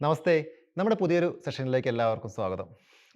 നമസ്തേ. നമ്മുടെ പുതിയൊരു സെഷനിലേക്ക് എല്ലാവർക്കും സ്വാഗതം.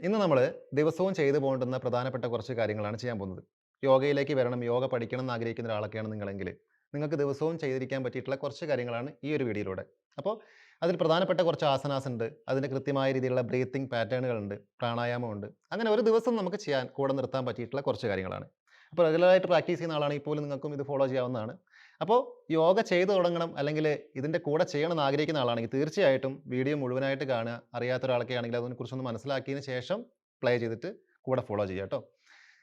ഇന്ന് നമ്മൾ ദിവസവും ചെയ്തു പോകേണ്ടുന്ന പ്രധാനപ്പെട്ട കുറച്ച് കാര്യങ്ങളാണ് ചെയ്യാൻ പോകുന്നത്. യോഗയിലേക്ക് വരണം യോഗ പഠിക്കണം എന്ന് ആഗ്രഹിക്കുന്ന ഒരാളൊക്കെയാണ് നിങ്ങളെങ്കിൽ നിങ്ങൾക്ക് ദിവസവും ചെയ്തിരിക്കാൻ പറ്റിയിട്ടുള്ള കുറച്ച് കാര്യങ്ങളാണ് ഈ ഒരു വീഡിയോയിലൂടെ. അപ്പോൾ അതിൽ പ്രധാനപ്പെട്ട കുറച്ച് ആസനാസ് ഉണ്ട് അതിന്റെ കൃത്യമായ രീതിയിലുള്ള ബ്രീത്തിങ് പാറ്റേണുകളുണ്ട് പ്രാണായാമമുണ്ട് അങ്ങനെ ഒരു ദിവസം നമുക്ക് ചെയ്യാൻ കൂടെ നിർത്താൻ പറ്റിയിട്ടുള്ള കുറച്ച് കാര്യങ്ങളാണ്. അപ്പോൾ റെഗുലറായിട്ട് പ്രാക്ടീസ് ചെയ്യുന്ന ആളാണെങ്കിൽ പോലും നിങ്ങൾക്കും ഇത് ഫോളോ ചെയ്യാവുന്നതാണ്. അപ്പോൾ യോഗ ചെയ്തു തുടങ്ങണം അല്ലെങ്കിൽ ഇതിന്റെ കൂടെ ചെയ്യണം എന്ന് ആഗ്രഹിക്കുന്ന ആളാണെങ്കിൽ തീർച്ചയായിട്ടും വീഡിയോ മുഴുവനായിട്ട് കാണുക. അറിയാത്ത ഒരാളൊക്കെ ആണെങ്കിൽ അതിനെക്കുറിച്ചൊന്ന് മനസ്സിലാക്കിയതിന് ശേഷം പ്ലേ ചെയ്തിട്ട് കൂടെ ഫോളോ ചെയ്യുക കേട്ടോ.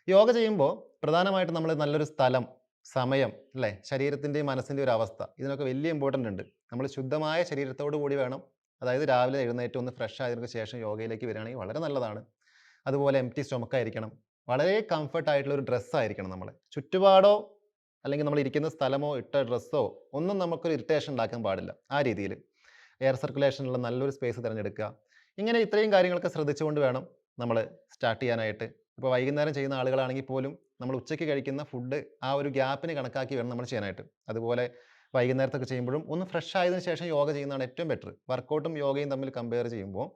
യോഗ ചെയ്യുമ്പോൾ പ്രധാനമായിട്ടും നമ്മൾ നല്ലൊരു സ്ഥലം സമയം അല്ലേ? ശരീരത്തിന്റെയും മനസ്സിന്റെയും ഒരു അവസ്ഥ. ഇതിനൊക്കെ വലിയ ഇമ്പോർട്ടന്റ് ഉണ്ട്. നമ്മൾ ശുദ്ധമായ ശരീരത്തോടു കൂടി വേണം. അതായത് രാവിലെ എഴുന്നേറ്റ് ഒന്ന് ഫ്രഷ് ആയതിനു ശേഷം യോഗയിലേക്ക് വരികയാണെങ്കിൽ വളരെ നല്ലതാണ്. അതുപോലെ എം ടി സ്റ്റൊമക്കായിരിക്കണം വളരെ കംഫർട്ട് ആയിട്ടുള്ള ഒരു ഡ്രസ്സ് ആയിരിക്കണം നമ്മൾ ചുറ്റുപാടോ അല്ലെങ്കിൽ നമ്മൾ ഇരിക്കുന്ന സ്ഥലമോ ഇട്ട ഡ്രസ്സോ ഒന്നും നമുക്കൊരു ഇറിറ്റേഷൻ ഉണ്ടാക്കാൻ പാടില്ല ആ രീതിയിൽ. എയർ സർക്കുലേഷനുള്ള നല്ലൊരു സ്പേസ് തിരഞ്ഞെടുക്കുക. ഇങ്ങനെ ഇത്രയും കാര്യങ്ങളൊക്കെ ശ്രദ്ധിച്ചുകൊണ്ട് വേണം നമ്മൾ സ്റ്റാർട്ട് ചെയ്യാനായിട്ട്. ഇപ്പോൾ വൈകുന്നേരം ചെയ്യുന്ന ആളുകളാണെങ്കിൽ പോലും നമ്മൾ ഉച്ചയ്ക്ക് കഴിക്കുന്ന ഫുഡ് ആ ഒരു ഗ്യാപ്പിന് കണക്കാക്കി വേണം നമ്മൾ ചെയ്യാനായിട്ട്. അതുപോലെ വൈകുന്നേരത്തൊക്കെ ചെയ്യുമ്പോഴും ഒന്ന് ഫ്രഷ് ആയതിന് ശേഷം യോഗ ചെയ്യുന്നതാണ് ഏറ്റവും ബെറ്റർ വർക്കൗട്ടും യോഗയും തമ്മിൽ കമ്പയർ ചെയ്യുമ്പോൾ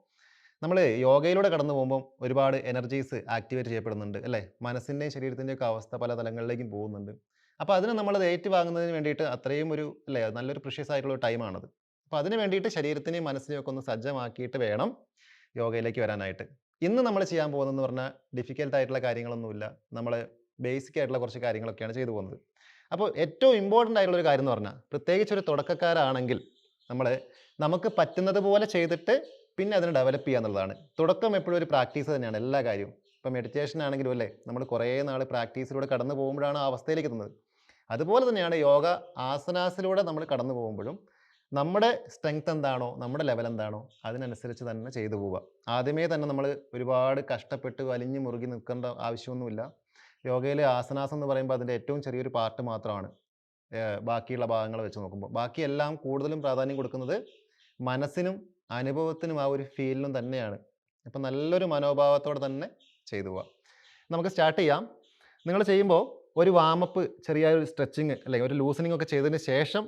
നമ്മൾ യോഗയിലൂടെ കടന്നു പോകുമ്പോൾ ഒരുപാട് എനർജീസ് ആക്ടിവേറ്റ് ചെയ്യപ്പെടുന്നുണ്ട് അല്ലേ? മനസ്സിന്റെയും ശരീരത്തിന്റെയും ഒക്കെ അവസ്ഥ പല തലങ്ങളിലേക്കും പോകുന്നുണ്ട്. അപ്പോൾ അതിന് നമ്മളത് ഏറ്റുവാങ്ങുന്നതിന് വേണ്ടിയിട്ട് അത്രയും ഒരു അല്ലേ നല്ലൊരു പ്രഷ്യസ് ആയിട്ടുള്ള ടൈമാണത്. അപ്പോൾ അതിന് വേണ്ടിയിട്ട് ശരീരത്തിനെയും മനസ്സിനെയും ഒക്കെ ഒന്ന് സജ്ജമാക്കിയിട്ട് വേണം യോഗയിലേക്ക് വരാനായിട്ട്. ഇന്ന് നമ്മൾ ചെയ്യാൻ പോകുന്നതെന്ന് പറഞ്ഞാൽ ഡിഫിക്കൽട്ട് ആയിട്ടുള്ള കാര്യങ്ങളൊന്നുമില്ല. നമ്മൾ ബേസിക് ആയിട്ടുള്ള കുറച്ച് കാര്യങ്ങളൊക്കെയാണ് ചെയ്തു പോകുന്നത്. അപ്പോൾ ഏറ്റവും ഇമ്പോർട്ടന്റ് ആയിട്ടുള്ള ഒരു കാര്യം എന്ന് പറഞ്ഞാൽ പ്രത്യേകിച്ച് ഒരു തുടക്കക്കാരാണെങ്കിൽ നമ്മൾ നമുക്ക് പറ്റുന്നത് പോലെ ചെയ്തിട്ട് പിന്നെ അതിനെ ഡെവലപ്പ് ചെയ്യുക എന്നുള്ളതാണ്. തുടക്കം എപ്പോഴും ഒരു പ്രാക്ടീസ് തന്നെയാണ് എല്ലാ കാര്യവും. ഇപ്പോൾ മെഡിറ്റേഷൻ ആണെങ്കിലും അല്ലേ നമ്മൾ കുറേ നാൾ പ്രാക്ടീസിലൂടെ കടന്നു പോകുമ്പോഴാണ് ആ അവസ്ഥയിലേക്ക് എത്തുന്നത്. അതുപോലെ തന്നെയാണ് യോഗ ആസനാസിലൂടെ നമ്മൾ കടന്നു പോകുമ്പോഴും നമ്മുടെ സ്ട്രെങ്ത് എന്താണോ നമ്മുടെ ലെവൽ എന്താണോ അതിനനുസരിച്ച് തന്നെ ചെയ്തു പോവുക. ആദ്യമേ തന്നെ നമ്മൾ ഒരുപാട് കഷ്ടപ്പെട്ട് വലിഞ്ഞു മുറുകി നിൽക്കേണ്ട ആവശ്യമൊന്നുമില്ല. യോഗയിലെ ആസനാസം എന്ന് പറയുമ്പോൾ അതിന്റെ ഏറ്റവും ചെറിയൊരു പാർട്ട് മാത്രമാണ്. ബാക്കിയുള്ള ഭാഗങ്ങൾ വെച്ച് നോക്കുമ്പോൾ. ബാക്കിയെല്ലാം കൂടുതലും പ്രാധാന്യം കൊടുക്കുന്നത് മനസ്സിനും അനുഭവത്തിനും ആ ഒരു ഫീലിനും തന്നെയാണ്. അപ്പം നല്ലൊരു മനോഭാവത്തോടെ തന്നെ ചെയ്തു പോവാം നമുക്ക് സ്റ്റാർട്ട് ചെയ്യാം. നിങ്ങൾ ചെയ്യുമ്പോൾ ഒരു വാമപ്പ് ചെറിയ ഒരു സ്ട്രെച്ചിങ് അല്ലെങ്കിൽ ഒരു ലൂസനിങ് ഒക്കെ ചെയ്തതിന് ശേഷം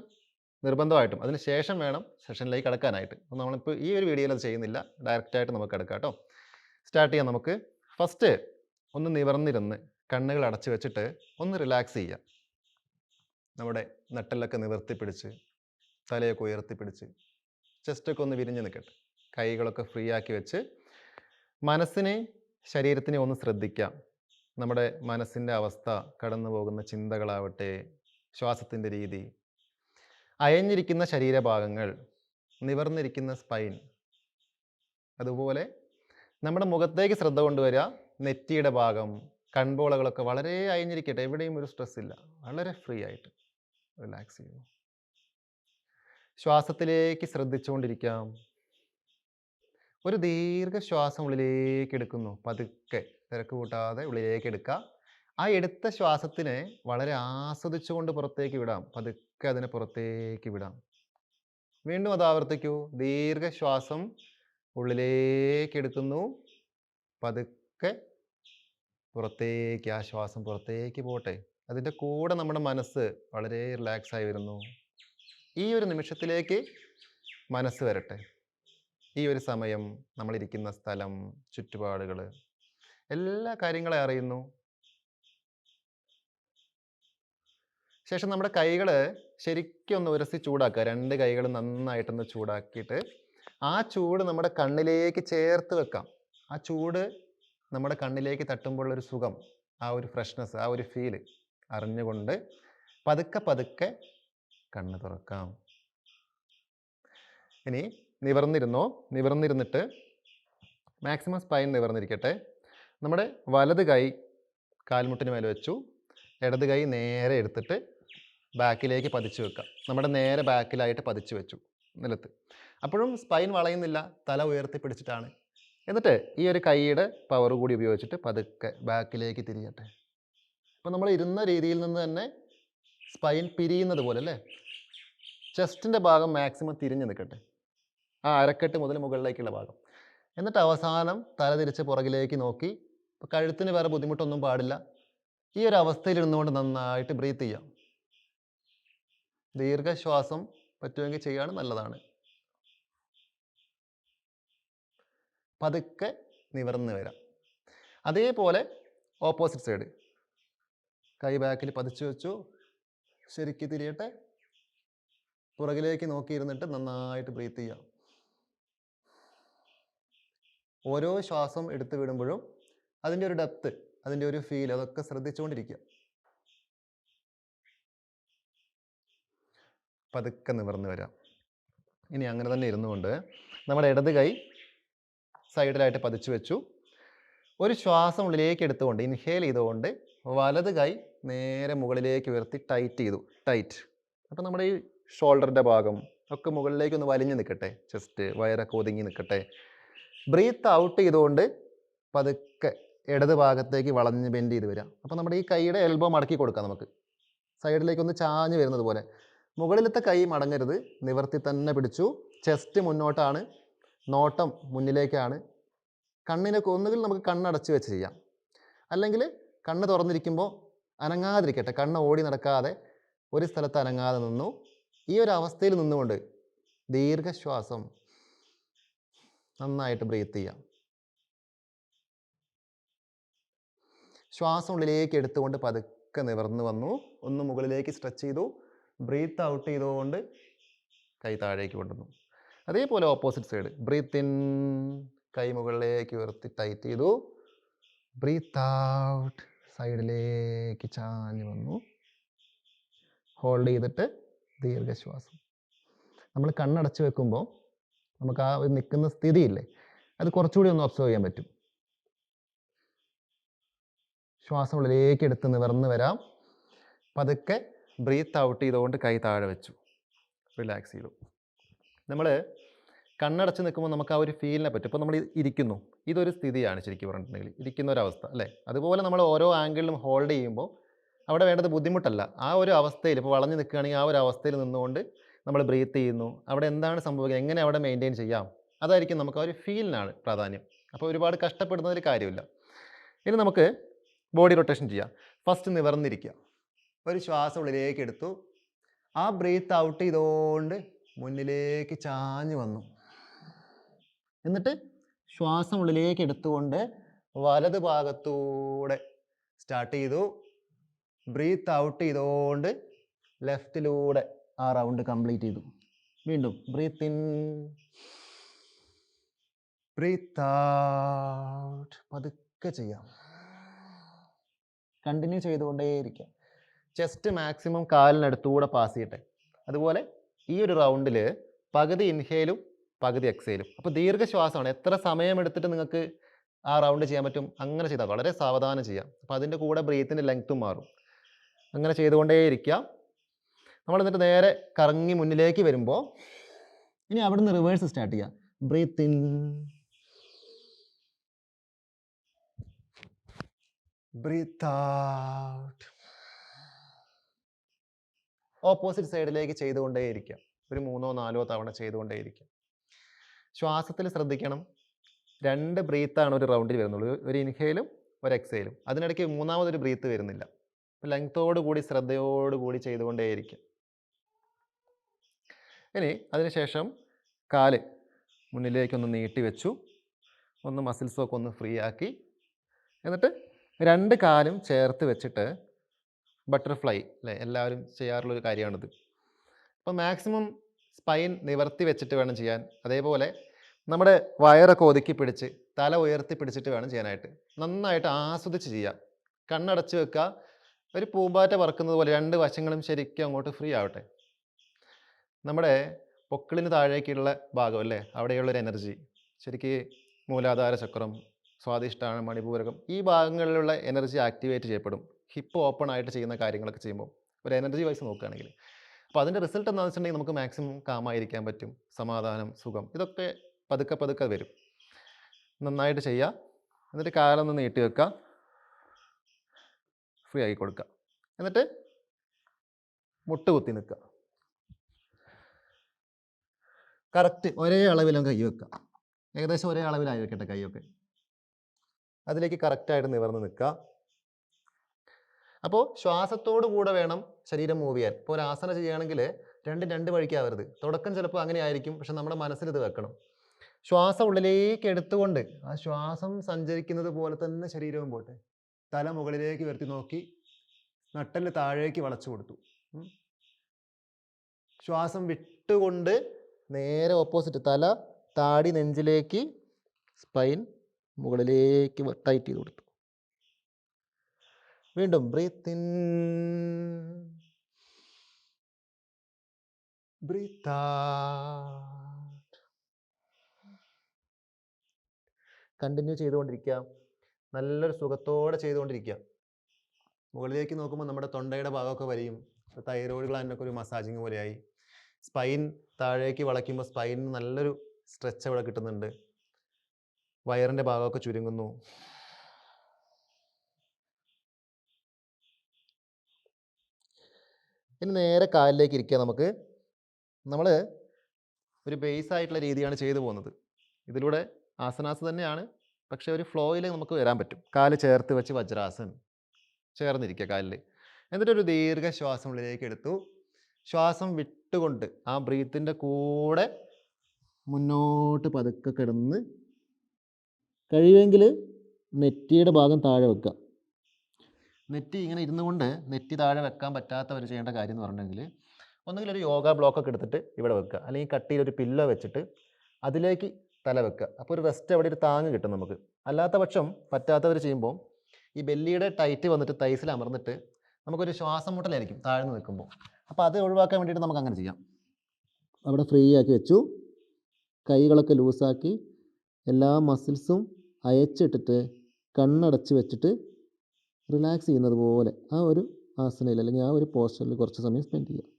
നിർബന്ധമായിട്ടും അതിന് ശേഷം വേണം സെഷനിലേക്ക് കിടക്കാനായിട്ട്. അപ്പോൾ നമ്മളിപ്പോൾ ഈ ഒരു വീഡിയോയിൽ അത് ചെയ്യുന്നില്ല. ഡയറക്റ്റായിട്ട് നമുക്ക് കിടക്കാം കേട്ടോ സ്റ്റാർട്ട് ചെയ്യാം നമുക്ക്. ഫസ്റ്റ് ഒന്ന് നിവർന്നിരുന്ന് കണ്ണുകൾ അടച്ചു വെച്ചിട്ട് ഒന്ന് റിലാക്സ് ചെയ്യാം. നമ്മുടെ നട്ടലൊക്കെ നിവർത്തി പിടിച്ച് തലയൊക്കെ ഉയർത്തി പിടിച്ച് ചെസ്റ്റൊക്കെ ഒന്ന് വിരിഞ്ഞ് നിൽക്കട്ടെ. കൈകളൊക്കെ ഫ്രീ ആക്കി വെച്ച് മനസ്സിനെ ശരീരത്തിനെ ഒന്ന് ശ്രദ്ധിക്കാം. നമ്മുടെ മനസ്സിന്റെ അവസ്ഥ കടന്നു പോകുന്ന ചിന്തകളാവട്ടെ ശ്വാസത്തിന്റെ രീതി അയഞ്ഞിരിക്കുന്ന ശരീരഭാഗങ്ങൾ നിവർന്നിരിക്കുന്ന സ്പൈൻ അതുപോലെ നമ്മുടെ മുഖത്തേക്ക് ശ്രദ്ധ കൊണ്ടുവരിക നെറ്റിയുടെ ഭാഗം കൺപോളകളൊക്കെ വളരെ അയഞ്ഞിരിക്കട്ടെ എവിടെയും ഒരു സ്ട്രെസ് ഇല്ല. വളരെ ഫ്രീ ആയിട്ട് റിലാക്സ് ചെയ്യുന്നു ശ്വാസത്തിലേക്ക് ശ്രദ്ധിച്ചുകൊണ്ടിരിക്കാം. ഒരു ദീർഘ ശ്വാസം ഉള്ളിലേക്ക് എടുക്കുന്നു. പതുക്കെ തിരക്ക് കൂട്ടാതെ ഉള്ളിലേക്ക് എടുക്കുക. ആ എടുത്ത ശ്വാസത്തിനെ വളരെ ആസ്വദിച്ചുകൊണ്ട് പുറത്തേക്ക് വിടാം. പതുക്കെ അതിനെ പുറത്തേക്ക് വിടാം. വീണ്ടും അത് ആവർത്തിക്കൂ. ദീർഘശ്വാസം ഉള്ളിലേക്ക് എടുക്കുന്നു. പതുക്കെ പുറത്തേക്ക് ആ ശ്വാസം പുറത്തേക്ക് പോട്ടെ. അതിന്റെ കൂടെ നമ്മുടെ മനസ്സ് വളരെ റിലാക്സ് ആയി വരുന്നു. ഈ ഒരു നിമിഷത്തിലേക്ക് മനസ്സ് വരട്ടെ. ഈ ഒരു സമയം നമ്മളിരിക്കുന്ന സ്ഥലം ചുറ്റുപാടുകൾ എല്ലാ കാര്യങ്ങളെ അറിയുന്നു. ശേഷം നമ്മുടെ കൈകൾ ശരിക്കും ഒന്ന് ഉരസി ചൂടാക്കുക. രണ്ട് കൈകൾ നന്നായിട്ടൊന്ന് ചൂടാക്കിയിട്ട് ആ ചൂട് നമ്മുടെ കണ്ണിലേക്ക് ചേർത്ത് വെക്കാം. ആ ചൂട് നമ്മുടെ കണ്ണിലേക്ക് തട്ടുമ്പോൾ ഒരു സുഖം ആ ഒരു ഫ്രഷ്നെസ് ആ ഒരു ഫീൽ അറിഞ്ഞുകൊണ്ട് പതുക്കെ പതുക്കെ കണ്ണ് തുറക്കാം. ഇനി നിവർന്നിരുന്നോ? നിവർന്നിരുന്നിട്ട് മാക്സിമം സ്പൈൻ നിവർന്നിരിക്കട്ടെ. നമ്മുടെ വലത് കൈ കാൽമുട്ടിന് മേലെ വെച്ചു. ഇടത് കൈ നേരെ എടുത്തിട്ട് ബാക്കിലേക്ക് പതിച്ചു വെക്കാം നമ്മുടെ നേരെ ബാക്കിലായിട്ട് പതിച്ചു വെച്ചു നിലത്ത്. അപ്പോഴും സ്പൈൻ വളയുന്നില്ല തല ഉയർത്തി പിടിച്ചിട്ടാണ്. എന്നിട്ട് ഈ ഒരു കൈയുടെ പവർ കൂടി ഉപയോഗിച്ചിട്ട് പതുക്കെ ബാക്കിലേക്ക് തിരിയട്ടെ. അപ്പോൾ നമ്മൾ ഇരുന്ന രീതിയിൽ നിന്ന് തന്നെ സ്പൈൻ പിരിയുന്നത് പോലെ അല്ലേ? ചെസ്റ്റിന്റെ ഭാഗം മാക്സിമം തിരിഞ്ഞ് നിൽക്കട്ടെ. ആ അരക്കെട്ട് മുതൽ മുകളിലേക്കുള്ള ഭാഗം. എന്നിട്ട് അവസാനം തല തിരിച്ച് പുറകിലേക്ക് നോക്കി ഇപ്പോൾ കഴുത്തിന് വേറെ ബുദ്ധിമുട്ടൊന്നും പാടില്ല. ഈ ഒരു അവസ്ഥയിൽ ഇരുന്നുകൊണ്ട് നന്നായിട്ട് ബ്രീത്ത് ചെയ്യാം. ദീർഘശ്വാസം പറ്റുമെങ്കിൽ ചെയ്യുകയാണ് നല്ലതാണ്. പതുക്കെ നിവർന്ന് വരാം. അതേപോലെ ഓപ്പോസിറ്റ് സൈഡ് കൈ ബാക്കിൽ പതിച്ചു വെച്ചു. ശരിക്ക് തിരിയട്ടെ. പുറകിലേക്ക് നോക്കിയിരുന്നിട്ട് നന്നായിട്ട് ബ്രീത്ത് ചെയ്യാം. ഓരോ ശ്വാസം എടുത്തു വിടുമ്പോഴും അതിന്റെ ഒരു ഡെപ്ത് അതിന്റെ ഒരു ഫീൽ അതൊക്കെ ശ്രദ്ധിച്ചുകൊണ്ടിരിക്കുക പതുക്കെ നിവർന്ന് വരാം. ഇനി അങ്ങനെ തന്നെ ഇരുന്നു കൊണ്ട് നമ്മുടെ ഇടത് കൈ സൈഡിലായിട്ട് പതിച്ചു വെച്ചു. ഒരു ശ്വാസം ഉള്ളിലേക്ക് എടുത്തുകൊണ്ട് ഇൻഹേൽ ചെയ്തുകൊണ്ട് വലത് കൈ നേരെ മുകളിലേക്ക് ഉയർത്തി ടൈറ്റ് ചെയ്തു. ടൈറ്റ് അപ്പോൾ നമ്മുടെ ഈ ഷോൾഡറിന്റെ ഭാഗം ഒക്കെ മുകളിലേക്ക് ഒന്ന് വലിഞ്ഞ് നിൽക്കട്ടെ. ചെസ്റ്റ് വയറൊക്കെ ഒതുങ്ങി നിൽക്കട്ടെ. ബ്രീത്ത് ഔട്ട് ചെയ്തുകൊണ്ട് പതുക്കെ ഇടത് ഭാഗത്തേക്ക് വളഞ്ഞ് ബെൻഡ് ചെയ്ത് വരിക. അപ്പോൾ നമ്മുടെ ഈ കൈയുടെ എൽബോ മടക്കി കൊടുക്കാം നമുക്ക്. സൈഡിലേക്ക് ഒന്ന് ചാഞ്ഞ് വരുന്നത് പോലെ. മുകളിലത്തെ കൈ മടങ്ങരുത്. നിവർത്തി തന്നെ പിടിച്ചു. ചെസ്റ്റ് മുന്നോട്ടാണ്. നോട്ടം മുന്നിലേക്കാണ്. കണ്ണിനൊക്കെ ഒന്നുകിൽ നമുക്ക് കണ്ണടച്ച് വെച്ച് ചെയ്യാം. അല്ലെങ്കിൽ കണ്ണ് തുറന്നിരിക്കുമ്പോൾ അനങ്ങാതിരിക്കട്ടെ. കണ്ണ് ഓടി നടക്കാതെ ഒരു സ്ഥലത്ത് അനങ്ങാതെ നിന്നു. ഈ ഒരു അവസ്ഥയിൽ നിന്നുകൊണ്ട് ദീർഘശ്വാസം നന്നായിട്ട് ബ്രീത്ത് ചെയ്യാം. ശ്വാസം ഉള്ളിലേക്ക് എടുത്തുകൊണ്ട് പതുക്കെ നിവർന്നു വന്നു. ഒന്ന് മുകളിലേക്ക് സ്ട്രെച്ച് ചെയ്തു. ബ്രീത്ത് ഔട്ട് ചെയ്തുകൊണ്ട് കൈ താഴേക്ക് കൊണ്ടുവന്നു. അതേപോലെ ഓപ്പോസിറ്റ് സൈഡ് ബ്രീത്ത് ഇൻ കൈ മുകളിലേക്ക് ഉയർത്തി ടൈറ്റ് ചെയ്തു. ബ്രീത്ത് ഔട്ട് സൈഡിലേക്ക് ചാഞ്ഞ് വന്നു. ഹോൾഡ് ചെയ്തിട്ട് ദീർഘശ്വാസം. നമ്മൾ കണ്ണടച്ച് വെക്കുമ്പോൾ നമുക്ക് ആ ഒരു നിൽക്കുന്ന സ്ഥിതിയില്ലേ? അത് കുറച്ചുകൂടി ഒന്ന് ഒബ്സർവ് ചെയ്യാൻ പറ്റും. ശ്വാസം ഉള്ളിലേക്ക് എടുത്ത് നിവർന്ന് വരാം. പതുക്കെ ബ്രീത്ത് ഔട്ട് ചെയ്തുകൊണ്ട് കൈ താഴെ വെച്ചു. റിലാക്സ് ചെയ്തു. നമ്മൾ കണ്ണടച്ച് നിൽക്കുമ്പോൾ നമുക്ക് ആ ഒരു ഫീലിനെ പറ്റും. ഇപ്പോൾ നമ്മൾ ഇരിക്കുന്നു. ഇതൊരു സ്ഥിതിയാണ് ശരിക്കും പറഞ്ഞിട്ടുണ്ടെങ്കിൽ. ഇരിക്കുന്ന ഒരു അവസ്ഥ അല്ലേ? അതുപോലെ നമ്മൾ ഓരോ ആംഗിളിലും ഹോൾഡ് ചെയ്യുമ്പോൾ അവിടെ വേണ്ടത് ബുദ്ധിമുട്ടല്ല. ആ ഒരു അവസ്ഥയിൽ ഇപ്പോൾ വളഞ്ഞു നിൽക്കുകയാണെങ്കിൽ ആ ഒരു അവസ്ഥയിൽ നിന്നുകൊണ്ട് നമ്മൾ ബ്രീത്ത് ചെയ്യുന്നു. അവിടെ എന്താണ് സംഭവിക്കുന്നത്? എങ്ങനെ അവിടെ മെയിന്റെയിൻ ചെയ്യാം? അതായിരിക്കും നമുക്ക് ആ ഒരു ഫീലിനാണ് പ്രാധാന്യം. അപ്പോൾ ഒരുപാട് കഷ്ടപ്പെടുന്നതിൽ കാര്യമില്ല. ഇനി നമുക്ക് ബോഡി റൊട്ടേഷൻ ചെയ്യാം. ഫസ്റ്റ് നിവർന്നിരിക്കുക. ഒരു ശ്വാസം ഉള്ളിലേക്ക് എടുത്തു. ആ ബ്രീത്ത് ഔട്ട് ചെയ്തുകൊണ്ട് മുന്നിലേക്ക് ചാഞ്ഞു വന്നു. എന്നിട്ട് ശ്വാസം ഉള്ളിലേക്ക് എടുത്തുകൊണ്ട് വലത് ഭാഗത്തൂടെ സ്റ്റാർട്ട് ചെയ്തു. ബ്രീത്ത് ഔട്ട് ചെയ്തുകൊണ്ട് ലെഫ്റ്റിലൂടെ ആ റൗണ്ട് കംപ്ലീറ്റ് ചെയ്തു. വീണ്ടും ബ്രീത്ത് ഇൻ ബ്രീത്ത് ഔട്ട് പതുക്കെ ചെയ്യാം. കണ്ടിന്യൂ ചെയ്തുകൊണ്ടേയിരിക്കാം. ചെസ്റ്റ് മാക്സിമം കാലിനടുത്തൂടെ പാസ് ചെയ്യട്ടെ. അതുപോലെ ഈ ഒരു റൗണ്ടിൽ പകുതി ഇൻഹേലും പകുതി എക്സേലും അപ്പോൾ ദീർഘശ്വാസമാണ്. എത്ര സമയമെടുത്തിട്ട് നിങ്ങൾക്ക് ആ റൗണ്ട് ചെയ്യാൻ പറ്റും? അങ്ങനെ ചെയ്താൽ വളരെ സാവധാനം ചെയ്യാം. അപ്പോൾ അതിന്റെ കൂടെ ബ്രീത്തിന്റെ ലെങ്ത്തും മാറും. അങ്ങനെ ചെയ്തുകൊണ്ടേയിരിക്കാം. നമ്മൾ എന്നിട്ട് നേരെ കറങ്ങി മുന്നിലേക്ക് വരുമ്പോൾ ഇനി അവിടെ നിന്ന് റിവേഴ്സ് സ്റ്റാർട്ട് ചെയ്യാം breathe in breathe out opposite സൈഡിലേക്ക് ചെയ്തുകൊണ്ടേയിരിക്കാം. ഒരു മൂന്നോ നാലോ തവണ ചെയ്തുകൊണ്ടേയിരിക്കാം. ശ്വാസത്തിൽ ശ്രദ്ധിക്കണം. രണ്ട് ബ്രീത്താണ് ഒരു റൗണ്ടിൽ വരുന്നുള്ളൂ. ഒരു ഇൻഹേലും ഒരു എക്സേലും അതിനിടയ്ക്ക് മൂന്നാമതൊരു ബ്രീത്ത് വരുന്നില്ല. അപ്പോൾ ലെങ്ത്തോടു കൂടി ശ്രദ്ധയോടുകൂടി ചെയ്തുകൊണ്ടേയിരിക്കും. ഇനി അതിനുശേഷം കാൽ മുന്നിലേക്കൊന്ന് നീട്ടി വെച്ചു. ഒന്ന് മസിൽസൊക്കെ ഒന്ന് ഫ്രീ ആക്കി. എന്നിട്ട് രണ്ട് കാലും ചേർത്ത് വെച്ചിട്ട് ബട്ടർഫ്ലൈ അല്ലേ എല്ലാവരും ചെയ്യാറുള്ളൊരു കാര്യമാണിത്. അപ്പോൾ മാക്സിമം സ്പൈൻ നിവർത്തി വെച്ചിട്ട് വേണം ചെയ്യാൻ. അതേപോലെ നമ്മുടെ വയറൊക്കെ ഒതുക്കി പിടിച്ച് തല ഉയർത്തി പിടിച്ചിട്ട് വേണം ചെയ്യാനായിട്ട്. നന്നായിട്ട് ആസ്വദിച്ച് ചെയ്യാം. കണ്ണടച്ച് വെക്കുക. ഒരു പൂമ്പാറ്റ പറക്കുന്നത് പോലെ രണ്ട് വശങ്ങളും ശരിക്കും അങ്ങോട്ട് ഫ്രീ ആവട്ടെ. നമ്മുടെ പൊക്കിളിന് താഴേക്കുള്ള ഭാഗം അല്ലേ? അവിടെയുള്ളൊരു എനർജി ശരിക്ക് മൂലാധാര ചക്രം സ്വാദിഷ്ടാണ് മണിപൂരകം ഈ ഭാഗങ്ങളിലുള്ള എനർജി ആക്ടിവേറ്റ് ചെയ്യപ്പെടും. ഹിപ്പ് ഓപ്പൺ ആയിട്ട് ചെയ്യുന്ന കാര്യങ്ങളൊക്കെ ചെയ്യുമ്പോൾ. ഒരു എനർജി വൈസ് നോക്കുകയാണെങ്കിൽ. അപ്പോൾ അതിന്റെ റിസൾട്ട് എന്താണെന്ന് വെച്ചിട്ടുണ്ടെങ്കിൽ നമുക്ക് മാക്സിമം കാമായിരിക്കാൻ പറ്റും. സമാധാനം സുഖം. ഇതൊക്കെ പതുക്കെ പതുക്കെ വരും. നന്നായിട്ട് ചെയ്യുക. എന്നിട്ട് കാലൊന്ന് നീട്ടി വെക്കുക. ഫ്രീ ആക്കി കൊടുക്കുക. എന്നിട്ട് മുട്ട് കുത്തി നിൽക്കുക. കറക്റ്റ് ഒരേ അളവിലും കൈ വെക്കുക ഏകദേശം ഒരേ അളവിലായി വെക്കട്ടെ കൈയൊക്കെ അതിലേക്ക് കറക്റ്റായിട്ട് നിവർന്ന് നിൽക്കുക അപ്പോൾ ശ്വാസത്തോടു കൂടെ വേണം ശരീരം മൂവ് ചെയ്യാൻ. ഇപ്പോൾ ഒരു ആസന ചെയ്യുകയാണെങ്കിൽ രണ്ടും രണ്ട് വഴിക്കാവരുത്. തുടക്കം ചിലപ്പോൾ അങ്ങനെ ആയിരിക്കും പക്ഷെ നമ്മുടെ മനസ്സിൽ ഇത് വെക്കണം. ശ്വാസം ഉള്ളിലേക്ക് എടുത്തുകൊണ്ട് ആ ശ്വാസം സഞ്ചരിക്കുന്നത് പോലെ തന്നെ ശരീരവും പോട്ടെ. തല മുകളിലേക്ക് വരുത്തി നോക്കി നട്ടൽ താഴേക്ക് വളച്ചു കൊടുത്തു. ശ്വാസം വിട്ടുകൊണ്ട് നേരെ ഓപ്പോസിറ്റ് തല താടി നെഞ്ചിലേക്ക് സ്പൈൻ മുകളിലേക്ക് ടൈറ്റ് ചെയ്ത് കൊടുത്തു. വീണ്ടും ബ്രീത്തിൻ ബ്രീത്ത് കണ്ടിന്യൂ ചെയ്തുകൊണ്ടിരിക്കുക. നല്ലൊരു സുഖത്തോടെ ചെയ്തുകൊണ്ടിരിക്കുക. മുകളിലേക്ക് നോക്കുമ്പോൾ നമ്മുടെ തൊണ്ടയുടെ ഭാഗമൊക്കെ വരിയും തൈറോയ്ഡ് ഗ്ലാൻഡൊക്കെ ഒരു മസാജിങ് പോലെയായി. സ്പൈൻ താഴേക്ക് വളയ്ക്കുമ്പോൾ സ്പൈനിന് നല്ലൊരു സ്ട്രെച്ച് അവിടെ കിട്ടുന്നുണ്ട്. വയറിന്റെ ഭാഗമൊക്കെ ചുരുങ്ങുന്നു. ഇനി നേരെ കാലിലേക്ക് ഇരിക്കുക നമുക്ക്. നമ്മൾ ഒരു ബേസ് ആയിട്ടുള്ള രീതിയാണ് ചെയ്തു പോകുന്നത്. ഇതിലൂടെ ആസനാസ് തന്നെയാണ്. പക്ഷേ ഒരു ഫ്ലോയിൽ നമുക്ക് വരാൻ പറ്റും. കാൽ ചേർത്ത് വെച്ച് വജ്രാസൻ ചേർന്നിരിക്കുക കാലിൽ എന്നിട്ടൊരു ദീർഘ ശ്വാസം ഉള്ളിലേക്ക് എടുത്തു. ശ്വാസം വിട്ടുകൊണ്ട് ആ ബ്രീത്തിന്റെ കൂടെ മുന്നോട്ട് പതുക്കെ കിടന്ന് കഴിയുമെങ്കിൽ നെറ്റിയുടെ ഭാഗം താഴെ വെക്കുക. നെറ്റി ഇങ്ങനെ ഇരുന്നു കൊണ്ട് നെറ്റി താഴെ വെക്കാൻ പറ്റാത്തവർ ചെയ്യേണ്ട കാര്യം എന്ന് പറഞ്ഞിട്ടുണ്ടെങ്കിൽ ഒന്നുകിൽ ഒരു യോഗ ബ്ലോക്കൊക്കെ എടുത്തിട്ട് ഇവിടെ വെക്കുക. അല്ലെങ്കിൽ കട്ടിയിൽ ഒരു പില്ലോ വെച്ചിട്ട് അതിലേക്ക് തല വെക്കുക. അപ്പോൾ ഒരു റെസ്റ്റ് അവിടെ ഒരു താങ്ങ് കിട്ടും നമുക്ക്. അല്ലാത്ത പക്ഷം പറ്റാത്തവർ ചെയ്യുമ്പോൾ ഈ ബെല്ലിയുടെ ടൈറ്റ് വന്നിട്ട് തൈസിൽ അമർന്നിട്ട് നമുക്കൊരു ശ്വാസം മുട്ടലായിരിക്കും താഴ്ന്നു നിൽക്കുമ്പോൾ. അപ്പോൾ അത് ഒഴിവാക്കാൻ വേണ്ടിയിട്ട് നമുക്ക് അങ്ങനെ ചെയ്യാം. അവിടെ ഫ്രീ ആക്കി വെച്ചു. കൈകളൊക്കെ ലൂസാക്കി എല്ലാ മസിൽസും അയച്ചിട്ടിട്ട് കണ്ണടച്ച് വെച്ചിട്ട് റിലാക്സ് ചെയ്യുന്നത് പോലെ ആ ഒരു ആസനയിൽ അല്ലെങ്കിൽ ആ ഒരു പോസ്റ്ററിൽ കുറച്ച് സമയം സ്പെൻഡ് ചെയ്യുക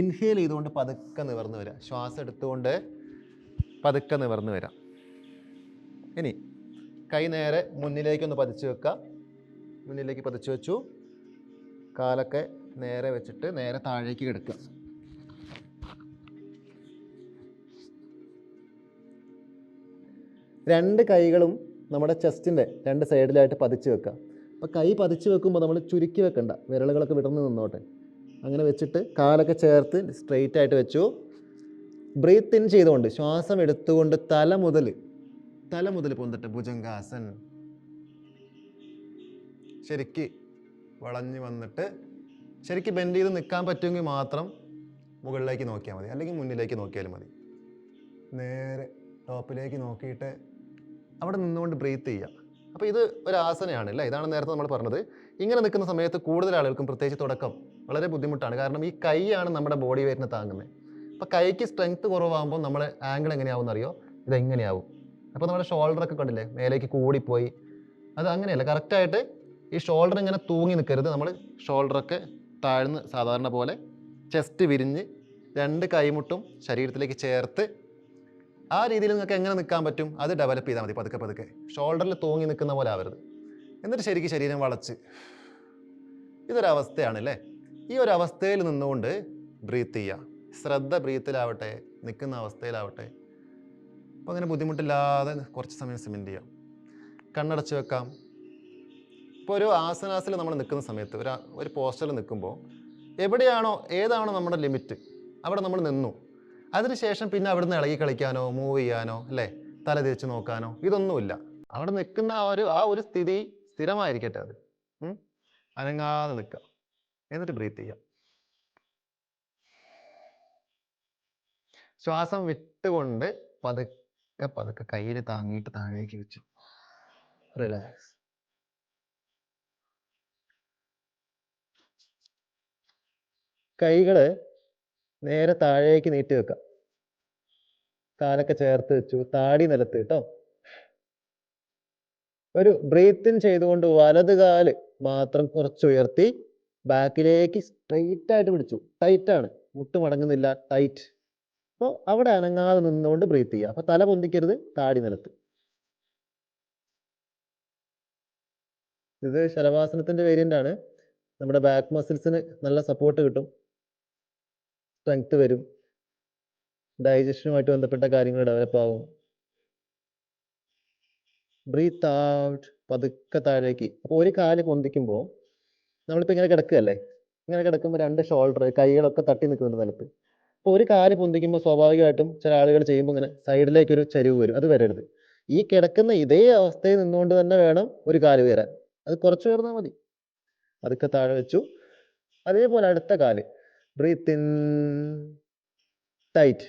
ഇൻഹേൽ ചെയ്തുകൊണ്ട് പതുക്കെ നിവർന്നു വരിക ശ്വാസം എടുത്തുകൊണ്ട് പതുക്കെ നിവർന്നു വരാം. ഇനി കൈ നേരെ മുന്നിലേക്കൊന്ന് പതിച്ചു വെക്കുക മുന്നിലേക്ക് പതിച്ചു വെച്ചു. കാലൊക്കെ നേരെ വെച്ചിട്ട് നേരെ താഴേക്ക് കിടക്കുക രണ്ട് കൈകളും നമ്മുടെ ചെസ്റ്റിന്റെ രണ്ട് സൈഡിലായിട്ട് പതിച്ചു വെക്കുക അപ്പോൾ കൈ പതിച്ചു വെക്കുമ്പോൾ നമ്മൾ ചുരുക്കി വെക്കണ്ട. വിരലുകളൊക്കെ വിടർന്ന് നിന്നോട്ടെ. അങ്ങനെ വെച്ചിട്ട് കാലൊക്കെ ചേർത്ത് സ്ട്രെയിറ്റ് ആയിട്ട് വെച്ചു. ബ്രീത്ത് ഇൻ ചെയ്തുകൊണ്ട് ശ്വാസം എടുത്തുകൊണ്ട് തല മുതൽ തല മുതൽ പൊന്തിട്ട് ഭുജങ്കാസൻ ശരിക്ക് വളഞ്ഞു വന്നിട്ട് ശരിക്ക് ബെൻഡ് ചെയ്ത് നിൽക്കാൻ പറ്റുമെങ്കിൽ മാത്രം മുകളിലേക്ക് നോക്കിയാൽ മതി. അല്ലെങ്കിൽ മുന്നിലേക്ക് നോക്കിയാലും മതി. നേരെ ടോപ്പിലേക്ക് നോക്കിയിട്ട് അവിടെ നിന്നുകൊണ്ട് ബ്രീത്ത് ചെയ്യുക. അപ്പോൾ ഇത് ഒരു ആസനയാണ് അല്ലേ? ഇതാണ് നേരത്തെ നമ്മൾ പറഞ്ഞത്. ഇങ്ങനെ നിൽക്കുന്ന സമയത്ത് കൂടുതൽ ആളുകൾക്കും പ്രത്യേകിച്ച് തുടക്കം വളരെ ബുദ്ധിമുട്ടാണ്. കാരണം ഈ കൈയാണ് നമ്മുടെ ബോഡി വെയിറ്റിനെ താങ്ങുന്നത് അപ്പോൾ കൈക്ക് സ്ട്രെങ്ത് കുറവാകുമ്പോൾ നമ്മൾ ആംഗിൾ എങ്ങനെയാവും എന്നറിയോ? ഇതെങ്ങനെയാവും അപ്പോൾ നമ്മുടെ ഷോൾഡറൊക്കെ കണ്ടില്ലേ? മേലേക്ക് കൂടിപ്പോയി. അത് അങ്ങനെയല്ല. കറക്റ്റായിട്ട് ഈ ഷോൾഡർ ഇങ്ങനെ തൂങ്ങി നിൽക്കരുത് നമ്മൾ ഷോൾഡറൊക്കെ താഴ്ന്ന് സാധാരണ പോലെ ചെസ്റ്റ് വിരിഞ്ഞ് രണ്ട് കൈമുട്ടും ശരീരത്തിലേക്ക് ചേർത്ത് ആ രീതിയിൽ നിങ്ങൾക്ക് എങ്ങനെ നിൽക്കാൻ പറ്റും? അത് ഡെവലപ്പ് ചെയ്താൽ മതി പതുക്കെ പതുക്കെ. ഷോൾഡറിൽ തൂങ്ങി നിൽക്കുന്ന പോലെ ആവരുത്. എന്നിട്ട് ശരിക്കും ശരീരം വളച്ച്. ഇതൊരവസ്ഥയാണ് അല്ലേ ഈ ഒരു അവസ്ഥയിൽ നിന്നുകൊണ്ട് ബ്രീത്ത് ചെയ്യുക. ശ്രദ്ധ ബ്രീത്തിലാവട്ടെ നിൽക്കുന്ന അവസ്ഥയിലാവട്ടെ. അപ്പോൾ അങ്ങനെ ബുദ്ധിമുട്ടില്ലാതെ കുറച്ച് സമയം സ്പെൻഡ് ചെയ്യാം. കണ്ണടച്ച് വെക്കാം. ഇപ്പോൾ ഒരു ആസനാസിൽ നമ്മൾ നിൽക്കുന്ന സമയത്ത് ഒരു ഒരു പോസ്റ്ററിൽ നിൽക്കുമ്പോൾ എവിടെയാണോ ഏതാണോ നമ്മുടെ ലിമിറ്റ് അവിടെ നമ്മൾ നിന്നു. അതിനുശേഷം പിന്നെ അവിടെ നിന്ന് ഇളകി കളിക്കാനോ മൂവ് ചെയ്യാനോ അല്ലേ? തല തിരിച്ച് നോക്കാനോ ഇതൊന്നുമില്ല. അവിടെ നിൽക്കുന്ന ആ ഒരു ആ ഒരു സ്ഥിതി സ്ഥിരമായിരിക്കട്ടെ അത്? അനങ്ങാതെ നിൽക്കുക. എന്നിട്ട് ബ്രീത്ത് ചെയ്യാം ശ്വാസം വിട്ടുകൊണ്ട് പതുക്കെ പതുക്കെ കയ്യിൽ താങ്ങിയിട്ട് താഴേക്ക് വെച്ചു. റിലാക്സ് കൈകൾ നേരെ താഴേക്ക് നീട്ടി വെക്കാം. കാലൊക്കെ ചേർത്ത് വെച്ചു. താടി നിലത്ത് കേട്ടോ. ഒരു ബ്രീത്തിൻ ചെയ്തുകൊണ്ട് വലത് കാൽ മാത്രം കുറച്ച് ഉയർത്തി ബാക്കിലേക്ക് സ്ട്രെയിറ്റ് ആയിട്ട് പിടിച്ചു. ടൈറ്റ് ആണ്. മുട്ട് മടങ്ങുന്നില്ല. ടൈറ്റ് അപ്പോൾ അവിടെ അനങ്ങാതെ നിന്നുകൊണ്ട് ബ്രീത്ത് ചെയ്യുക. അപ്പോൾ തല പൊന്തിക്കരുത്. താടി നിലത്ത്. ഇത് ശലഭാസനത്തിന്റെ വേരിയന്റ് ആണ്. നമ്മുടെ ബാക്ക് മസിൽസിന് നല്ല സപ്പോർട്ട് കിട്ടും. സ്ട്രെങ്ത് വരും. ഡൈജഷനുമായിട്ട് ബന്ധപ്പെട്ട കാര്യങ്ങൾ ഡെവലപ്പ് ആവും. ബ്രീത്ത് ഔട്ട് പതുക്കെ താഴേക്ക്. അപ്പോൾ ഒരു കാൽ പൊന്തിക്കുമ്പോൾ നമ്മളിപ്പോൾ ഇങ്ങനെ കിടക്കുകയല്ലേ? ഇങ്ങനെ കിടക്കുമ്പോൾ രണ്ട് ഷോൾഡർ കൈകളൊക്കെ തട്ടി നിൽക്കുന്നുണ്ട് നിലത്ത് അപ്പോൾ ഒരു കാൽ പൊന്തിക്കുമ്പോൾ സ്വാഭാവികമായിട്ടും ചില ആളുകൾ ചെയ്യുമ്പോൾ ഇങ്ങനെ സൈഡിലേക്ക് ഒരു ചരിവ് വരും. അത് വരരുത്. ഈ കിടക്കുന്ന ഇതേ അവസ്ഥയിൽ നിന്നുകൊണ്ട് തന്നെ വേണം ഒരു കാൽ ഉയരാൻ. അത് കുറച്ച് ഉയർന്നാൽ മതി. അതൊക്കെ താഴെ വെച്ചു. അതേപോലെ അടുത്ത കാൽ. ബ്രീത്ത് ഇൻ ടൈറ്റ്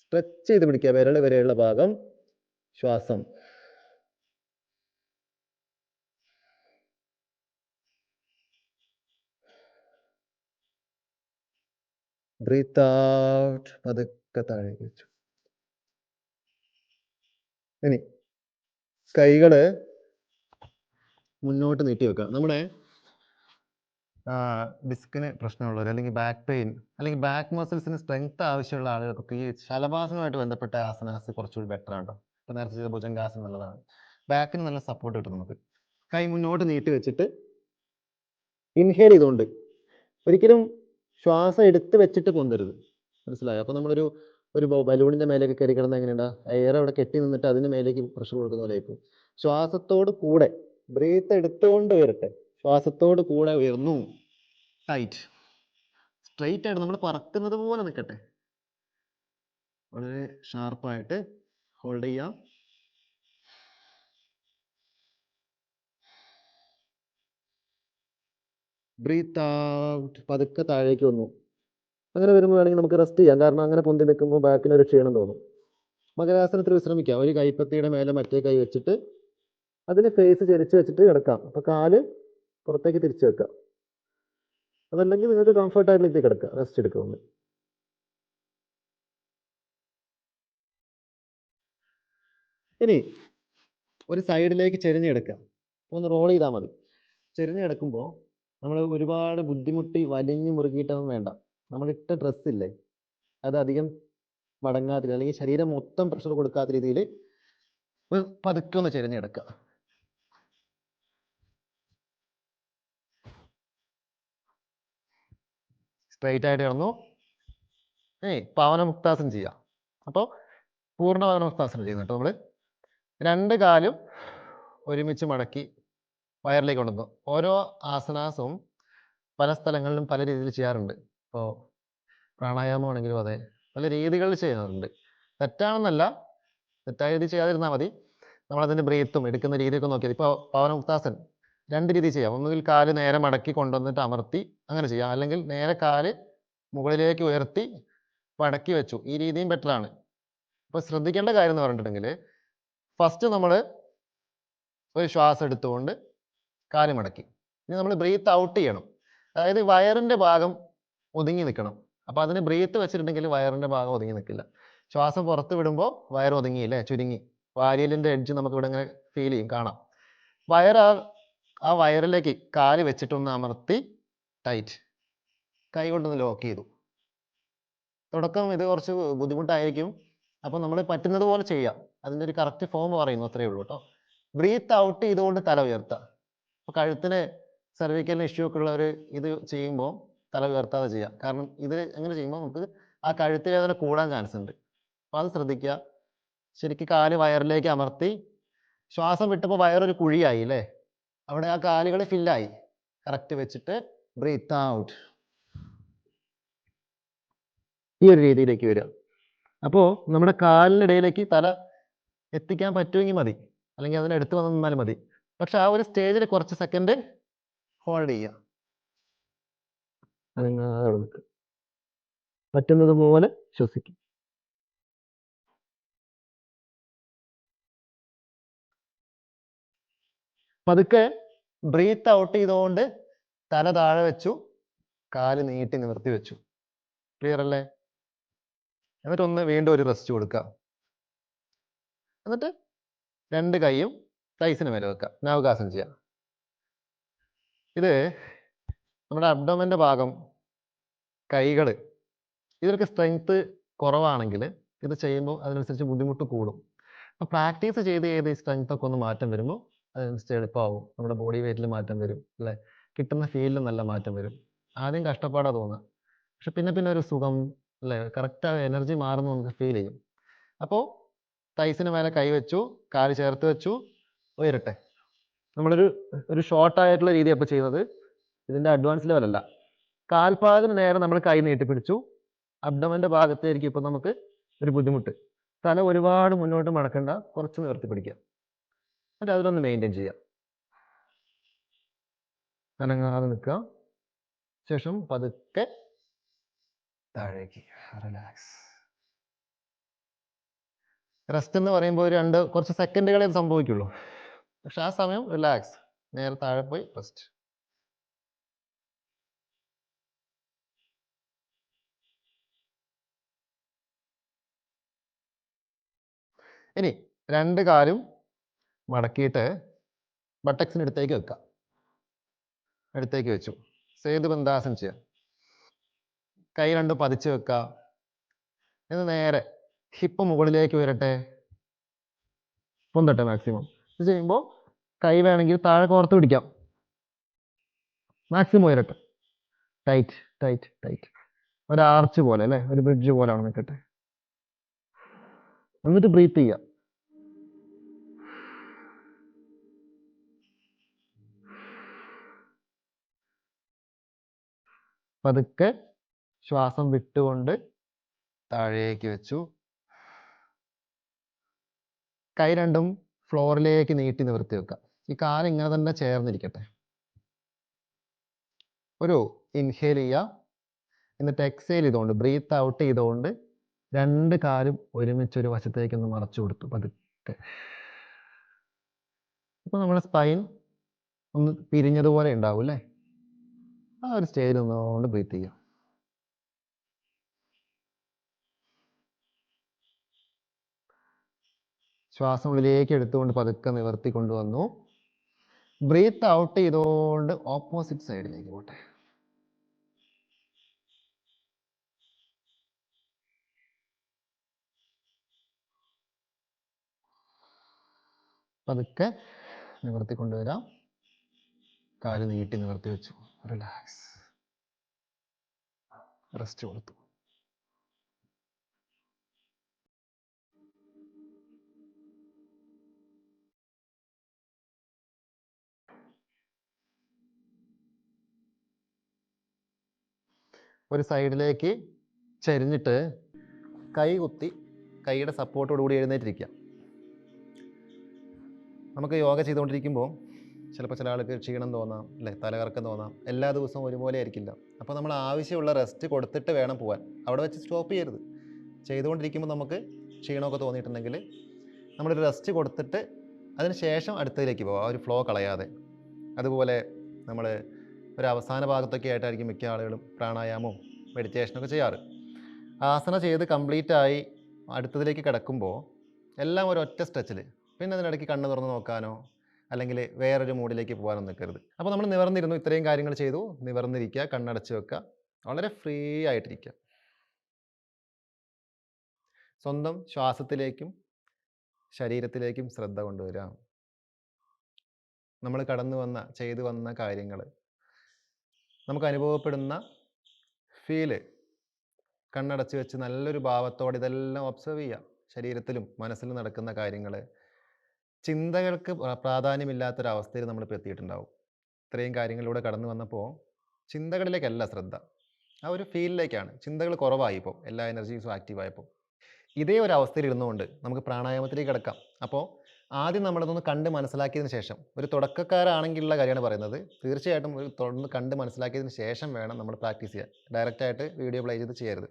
സ്ട്രെച്ച് ചെയ്ത് പിടിക്കുക. വിരൽ വരെയുള്ള ഭാഗം ശ്വാസം. ബ്രീത്ത് ഔട്ട് പതുക്കെ താഴേക്ക് വെച്ചു. ഇനി കൈകൾ മുന്നോട്ട് നീട്ടി വെക്കുക. നമ്മുടെ ഡിസ്കിന് പ്രശ്നമുള്ളവർ അല്ലെങ്കിൽ ബാക്ക് പെയിൻ അല്ലെങ്കിൽ ബാക്ക് മസിൽസിന് സ്ട്രെങ്ത് ആവശ്യമുള്ള ആളുകൾക്ക് ഈ ശലഭാസനമായിട്ട് ബന്ധപ്പെട്ട ആസനാസ് കുറച്ചുകൂടി ബെറ്റർ ആണ് കേട്ടോ ഇപ്പം നേരത്തെ ചെയ്ത ഭുജങ്കാസനം നല്ലതാണ്. ബാക്കിന് നല്ല സപ്പോർട്ട് കിട്ടും നമുക്ക്. കൈ മുന്നോട്ട് നീട്ടി വെച്ചിട്ട് ഇൻഹേൽ ചെയ്തുകൊണ്ട് ഒരിക്കലും ശ്വാസം എടുത്ത് വെച്ചിട്ട് പൊന്തരുത്. മനസ്സിലായോ? അപ്പോൾ നമ്മളൊരു ഒരു ബലൂണിന്റെ മേലേക്ക് കയറി കിടന്നാൽ എങ്ങനെയുണ്ടാ? എയർ അവിടെ കെട്ടി നിന്നിട്ട് അതിന് മേലേക്ക് പ്രഷർ കൊടുക്കുന്ന പോലെ ആയിപ്പോവും. ശ്വാസത്തോട് കൂടെ ബ്രീത്ത് എടുത്തുകൊണ്ട് വരട്ടെ ശ്വാസത്തോട് കൂടെ ഉയർന്നു. ടൈറ്റ് സ്ട്രെയിറ്റ് ആയിട്ട് നമ്മൾ പറക്കുന്നത് പോലെ നിൽക്കട്ടെ വളരെ ഷാർപ്പായിട്ട് ഹോൾഡ് ചെയ്യാം. ബ്രീത്ത് ഔട്ട് പതുക്കെ താഴേക്ക് വന്നു. അങ്ങനെ വരുമ്പോൾ വേണമെങ്കിൽ നമുക്ക് റെസ്റ്റ് ചെയ്യാം. കാരണം അങ്ങനെ പൊന്തി നിൽക്കുമ്പോൾ ബാക്കിന് ഒരു ക്ഷീണം തോന്നും. മകരാസനത്തിൽ വിശ്രമിക്കാം. ഒരു കൈപ്പത്തിയുടെ മേലെ മറ്റേ കൈ വെച്ചിട്ട് അതിന് ഫേസ് ചരിച്ച് വെച്ചിട്ട് കിടക്കാം. അപ്പോൾ കാൽ പുറത്തേക്ക് തിരിച്ചു വെക്കാം. അതല്ലെങ്കിൽ നിങ്ങൾക്ക് കംഫർട്ടായിട്ട് ഇത് കിടക്കുക റെസ്റ്റ് എടുക്കുക ഇനി ഒരു സൈഡിലേക്ക് ചെരിഞ്ഞെടുക്കാം കിടക്കാം. ഒന്ന് റോൾ ചെയ്താൽ മതി. ചെരിഞ്ഞ് കിടക്കുമ്പോൾ നമ്മൾ ഒരുപാട് ബുദ്ധിമുട്ടി വലിഞ്ഞു മുറുകിയിട്ടൊന്നും വേണ്ട. നമ്മളിട്ട ഡ്രസ്സ് ഇല്ലേ അത് അധികം മടങ്ങാത്ത അല്ലെങ്കിൽ ശരീരം മൊത്തം പ്രഷർ കൊടുക്കാത്ത രീതിയിൽ പതുക്കെ ഒന്ന് ചെരിഞ്ഞെടുക്കുക സ്ട്രെയിറ്റ് ആയിട്ട് കിടന്നു. ഏയ് പവനമുക്താസനം ചെയ്യാം. അപ്പോൾ പൂർണ പവനമുക്താസനം ചെയ്യുന്നു കേട്ടോ നമ്മൾ രണ്ട് കാലും ഒരുമിച്ച് മടക്കി വയറിലേക്ക് കൊണ്ടുവന്നു. ഓരോ ആസനാസവും പല സ്ഥലങ്ങളിലും പല രീതിയിൽ ചെയ്യാറുണ്ട്. ഇപ്പോൾ പ്രാണായാമമാണെങ്കിലും അതെ പല രീതികളിൽ ചെയ്യാറുണ്ട്. തെറ്റാണെന്നല്ല തെറ്റായ രീതി ചെയ്യാതിരുന്നാൽ മതി. നമ്മളതിന്റെ ബ്രീത്തും എടുക്കുന്ന രീതിയൊക്കെ നോക്കിയത് ഇപ്പോൾ പവനമുക്താസൻ രണ്ട് രീതി ചെയ്യാം. ഒന്നുകിൽ കാൽ നേരെ മടക്കി കൊണ്ടുവന്നിട്ട് അമർത്തി അങ്ങനെ ചെയ്യാം. അല്ലെങ്കിൽ നേരെ കാൽ മുകളിലേക്ക് ഉയർത്തി മടക്കി വെച്ചു. ഈ രീതിയും ബെറ്ററാണ് അപ്പോൾ ശ്രദ്ധിക്കേണ്ട കാര്യം എന്ന് പറഞ്ഞിട്ടുണ്ടെങ്കിൽ ഫസ്റ്റ് നമ്മൾ ഒരു ശ്വാസം എടുത്തുകൊണ്ട് കാൽ മടക്കി ഇനി നമ്മൾ ബ്രീത്ത് ഔട്ട് ചെയ്യണം. അതായത് വയറിന്റെ ഭാഗം ഒതുങ്ങി നിൽക്കണം. അപ്പോൾ അതിന് ബ്രീത്ത് വെച്ചിട്ടുണ്ടെങ്കിൽ വയറിന്റെ ഭാഗം ഒതുങ്ങി നിൽക്കില്ല. ശ്വാസം പുറത്ത് വിടുമ്പോൾ വയർ ഒതുങ്ങിയില്ലേ ചുരുങ്ങി. വാരിയലിന്റെ എഡ്ജ് നമുക്ക് ഇവിടെ ഇങ്ങനെ ഫീൽ ചെയ്യും. കാണാം. വയർ ആ ആ വയറിലേക്ക് കാൽ വെച്ചിട്ടൊന്ന് അമർത്തി ടൈറ്റ് കൈ കൊണ്ടൊന്ന് ലോക്ക് ചെയ്തു. തുടക്കം ഇത് കുറച്ച് ബുദ്ധിമുട്ടായിരിക്കും. അപ്പോൾ നമ്മൾ പറ്റുന്നത് പോലെ ചെയ്യാം. അതിന്റെ ഒരു കറക്റ്റ് ഫോം പറയുന്നു. അത്രയേ ഉള്ളൂ കേട്ടോ. ബ്രീത്ത് ഔട്ട് ചെയ്തുകൊണ്ട് തല ഉയർത്തുക. അപ്പോൾ കഴുത്തിന് സെർവിക്കൽ ഇഷ്യൂ ഒക്കെ ഉള്ളവർ ഇത് ചെയ്യുമ്പോൾ തല ഉയർത്താതെ ചെയ്യാം. കാരണം ഇത് എങ്ങനെ ചെയ്യുമ്പോൾ നമുക്ക് ആ കഴുത്ത് വേദന കൂടാൻ ചാൻസ് ഉണ്ട്. അപ്പോൾ അത് ശ്രദ്ധിക്കുക. ശരിക്കും കാൽ വയറിലേക്ക് അമർത്തി. ശ്വാസം വിട്ടപ്പോൾ വയറൊരു കുഴിയായി അല്ലേ അവിടെ ആ കാലുകൾ ഫില്ലായി കറക്റ്റ് വെച്ചിട്ട് ബ്രീത്ത് ഔട്ട് ഈ ഒരു രീതിയിലേക്ക് വരിക. അപ്പോൾ നമ്മുടെ കാലിനിടയിലേക്ക് തല എത്തിക്കാൻ പറ്റുമെങ്കിൽ മതി. അല്ലെങ്കിൽ അതിനടുത്ത് വന്ന് മതി. പക്ഷെ ആ ഒരു സ്റ്റേജിൽ കുറച്ച് സെക്കൻഡ് ഹോൾഡ് ചെയ്യുക അനങ്ങാതെ പറ്റുന്നത് പോലെ ശ്വസിക്കും. പതുക്കെ ബ്രീത്ത് ഔട്ട് ചെയ്തുകൊണ്ട് തല താഴെ വെച്ചു. കാൽ നീട്ടി നിവർത്തി വെച്ചു. ക്ലിയർ അല്ലേ? എന്നിട്ട് ഒന്ന് വീണ്ടും ഒരു റെസ്റ്റ് കൊടുക്കുക എന്നിട്ട് രണ്ട് കൈയും തൈസിന് മേലെ വെക്കുക നവകാസം ചെയ്യാം. ഇത് നമ്മുടെ അബ്ഡോമന്റെ ഭാഗം കൈകൾ ഇതിലൊക്കെ സ്ട്രെങ്ത്ത് കുറവാണെങ്കിൽ ഇത് ചെയ്യുമ്പോൾ അതിനനുസരിച്ച് ബുദ്ധിമുട്ട് കൂടും. അപ്പോൾ പ്രാക്ടീസ് ചെയ്ത് ചെയ്ത് ഈ സ്ട്രെങ്ത് ഒക്കെ ഒന്ന് മാറ്റം വരുമ്പോൾ അതിനനുസരിച്ച് എളുപ്പമാവും. നമ്മുടെ ബോഡി വെയിറ്റിൽ മാറ്റം വരും അല്ലേ? കിട്ടുന്ന ഫീലിൽ നല്ല മാറ്റം വരും. ആദ്യം കഷ്ടപ്പാടാ തോന്നുക. പക്ഷെ പിന്നെ പിന്നെ ഒരു സുഖം അല്ലേ? കറക്റ്റ് ആ എനർജി മാറുന്നു നമുക്ക് ഫീൽ ചെയ്യും. അപ്പോൾ തൈസിന് മേലെ കൈ വെച്ചു കാൽ ചേർത്ത് വെച്ചു ഉയരട്ടെ നമ്മളൊരു ഒരു ഷോർട്ട് ആയിട്ടുള്ള രീതി അപ്പോൾ ചെയ്യുന്നത്. ഇതിന്റെ അഡ്വാൻസ് ലെവലല്ല കാൽപാദത്തിന് നേരെ നമ്മൾ കൈ നീട്ടി പിടിച്ചു അബ്ഡമന്റെ ഭാഗത്തായിരിക്കും ഇപ്പോൾ നമുക്ക് ഒരു ബുദ്ധിമുട്ട്. തല ഒരുപാട് മുന്നോട്ട് മടക്കണ്ട കുറച്ച് നിവർത്തി പിടിക്കുക. എന്നിട്ട് അതിലൊന്ന് മെയിന്റെയിൻ ചെയ്യാം അനങ്ങാതെ നിൽക്കുക. ശേഷം പതുക്കെ താഴേക്ക്. റിലാക്സ് റെസ്റ്റ് എന്ന് പറയുമ്പോൾ രണ്ട് കുറച്ച് സെക്കൻഡുകളെ സംഭവിക്കുള്ളൂ. പക്ഷെ ആ സമയം റിലാക്സ് നേരെ താഴെ പോയി റെസ്റ്റ് ഇനി രണ്ട് കാലും മടക്കിയിട്ട് ബട്ടക്സിന് അടുത്തേക്ക് വെക്കുക അടുത്തേക്ക് വെച്ചു. സേതു ബന്ധാസനം ചെയ്യാം കൈ രണ്ട് പതിച്ച് വെക്കുക എന്ന് നേരെ ഹിപ്പ് മുകളിലേക്ക് വരട്ടെ പൊന്തട്ടെ മാക്സിമം ഇത് ചെയ്യുമ്പോൾ കൈ വേണമെങ്കിൽ താഴെ കോർത്ത് പിടിക്കാം. മാക്സിമം ഉയരട്ടെ. ടൈറ്റ് ടൈറ്റ് ടൈറ്റ് ഒരു ആർച്ച് പോലെ അല്ലേ? ഒരു ബ്രിഡ്ജ് പോലെ ആണ് നിൽക്കട്ടെ എന്നിട്ട് ബ്രീത്ത് ചെയ്യാം. പതുക്കെ ശ്വാസം വിട്ടുകൊണ്ട് താഴേക്ക് വെച്ചു. കൈ രണ്ടും ഫ്ലോറിലേക്ക് നീട്ടി നിവർത്തി വെക്കുക ഈ കാൽ ഇങ്ങനെ തന്നെ ചേർന്നിരിക്കട്ടെ. ഒരു ഇൻഹേൽ ചെയ്യുക. എന്നിട്ട് എക്സേൽ ചെയ്തുകൊണ്ട് ബ്രീത്ത് ഔട്ട് ചെയ്തുകൊണ്ട് രണ്ട് കാലും ഒരുമിച്ച് ഒരു വശത്തേക്ക് ഒന്ന് മറച്ചു കൊടുത്തു പതുക്കെ. ഇപ്പൊ നമ്മുടെ സ്പൈൻ ഒന്ന് പിരിഞ്ഞതുപോലെ ഉണ്ടാവും അല്ലേ? ആ ഒരു സ്റ്റേജിൽ നിന്നുകൊണ്ട് ബ്രീത്ത് ചെയ്യുക. ശ്വാസം ഉള്ളിലേക്ക് എടുത്തുകൊണ്ട് പതുക്കെ നിവർത്തി കൊണ്ടുവന്നു. ബ്രീത്ത് ഔട്ട് ചെയ്തുകൊണ്ട് ഓപ്പോസിറ്റ് സൈഡിലേക്ക് പോട്ടെ. പതുക്കെ നിവർത്തി കൊണ്ടുവരാം കാൽ നീട്ടി നിവർത്തി വെച്ചു റിലാക്സ് റെസ്റ്റ് കൊടുത്തു. ഒരു സൈഡിലേക്ക് ചരിഞ്ഞിട്ട് കൈ കുത്തി കൈയുടെ സപ്പോർട്ടോട് കൂടി എഴുന്നേറ്റിരിക്കുക. നമുക്ക് യോഗ ചെയ്തുകൊണ്ടിരിക്കുമ്പോൾ ചിലപ്പോൾ ചില ആൾക്ക് ക്ഷീണം തോന്നാം അല്ലേ തലകറക്കം തോന്നാം എല്ലാ ദിവസവും ഒരുപോലെ ആയിരിക്കില്ല. അപ്പോൾ നമ്മൾ ആവശ്യമുള്ള റെസ്റ്റ് കൊടുത്തിട്ട് വേണം പോകാൻ അവിടെ വെച്ച് സ്റ്റോപ്പ് ചെയ്യരുത്. ചെയ്തുകൊണ്ടിരിക്കുമ്പോൾ നമുക്ക് ക്ഷീണമൊക്കെ തോന്നിയിട്ടുണ്ടെങ്കിൽ നമ്മളൊരു റെസ്റ്റ് കൊടുത്തിട്ട് അതിന് ശേഷം അടുത്തതിലേക്ക് പോകാം ആ ഒരു ഫ്ലോ കളയാതെ. അതുപോലെ നമ്മൾ ഒരു അവസാന ഭാഗത്തൊക്കെ ആയിട്ടായിരിക്കും മിക്ക ആളുകളും പ്രാണായാമവും മെഡിറ്റേഷനൊക്കെ ചെയ്യാറ്. ആസന ചെയ്ത് കംപ്ലീറ്റ് ആയി അടുത്തതിലേക്ക് കിടക്കുമ്പോൾ എല്ലാം ഒരു ഒറ്റ സ്ട്രെച്ചിൽ പിന്നെ അതിനിടയ്ക്ക് കണ്ണ് തുറന്ന് നോക്കാനോ അല്ലെങ്കിൽ വേറൊരു മൂഡിലേക്ക് പോകാനോ നിൽക്കരുത്. അപ്പോൾ നമ്മൾ നിവർന്നിരുന്നു ഇത്രയും കാര്യങ്ങൾ ചെയ്തു. നിവർന്നിരിക്കുക കണ്ണടച്ച് വെക്കുക. വളരെ ഫ്രീ ആയിട്ടിരിക്കുക. സ്വന്തം ശ്വാസത്തിലേക്കും ശരീരത്തിലേക്കും ശ്രദ്ധ കൊണ്ടുവരാം നമ്മൾ കടന്നു വന്ന ചെയ്തു വന്ന കാര്യങ്ങൾ നമുക്ക് അനുഭവപ്പെടുന്ന ഫീൽ കണ്ണടച്ച് വെച്ച് നല്ലൊരു ഭാവത്തോടെ ഇതെല്ലാം ഒബ്സർവ് ചെയ്യുക ശരീരത്തിലും മനസ്സിലും നടക്കുന്ന കാര്യങ്ങൾ. ചിന്തകൾക്ക് പ്ര- പ്രാധാന്യമില്ലാത്തൊരവസ്ഥയിൽ നമ്മളിപ്പോൾ എത്തിയിട്ടുണ്ടാവും. ഇത്രയും കാര്യങ്ങളിലൂടെ കടന്നു വന്നപ്പോൾ ചിന്തകളിലേക്കല്ല ശ്രദ്ധ. ആ ഒരു ഫീലിലേക്കാണ് ചിന്തകൾ കുറവായി ഇപ്പോൾ എല്ലാ എനർജീസും ആക്റ്റീവായപ്പോൾ ഇതേ ഒരു അവസ്ഥയിൽ ഇരുന്നുകൊണ്ട് നമുക്ക് പ്രാണായാമത്തിലേക്ക് കിടക്കാം. അപ്പോൾ ആദ്യം നമ്മളതൊന്ന് കണ്ട് മനസ്സിലാക്കിയതിന് ശേഷം ഒരു തുടക്കക്കാരാണെങ്കിലുള്ള കാര്യമാണ് പറയുന്നത്. തീർച്ചയായിട്ടും ഒരു തുടർന്ന് കണ്ട് മനസ്സിലാക്കിയതിന് ശേഷം വേണം നമ്മൾ പ്രാക്ടീസ് ചെയ്യാൻ. ഡയറക്റ്റായിട്ട് വീഡിയോ പ്ലേ ചെയ്ത് ചെയ്യരുത്.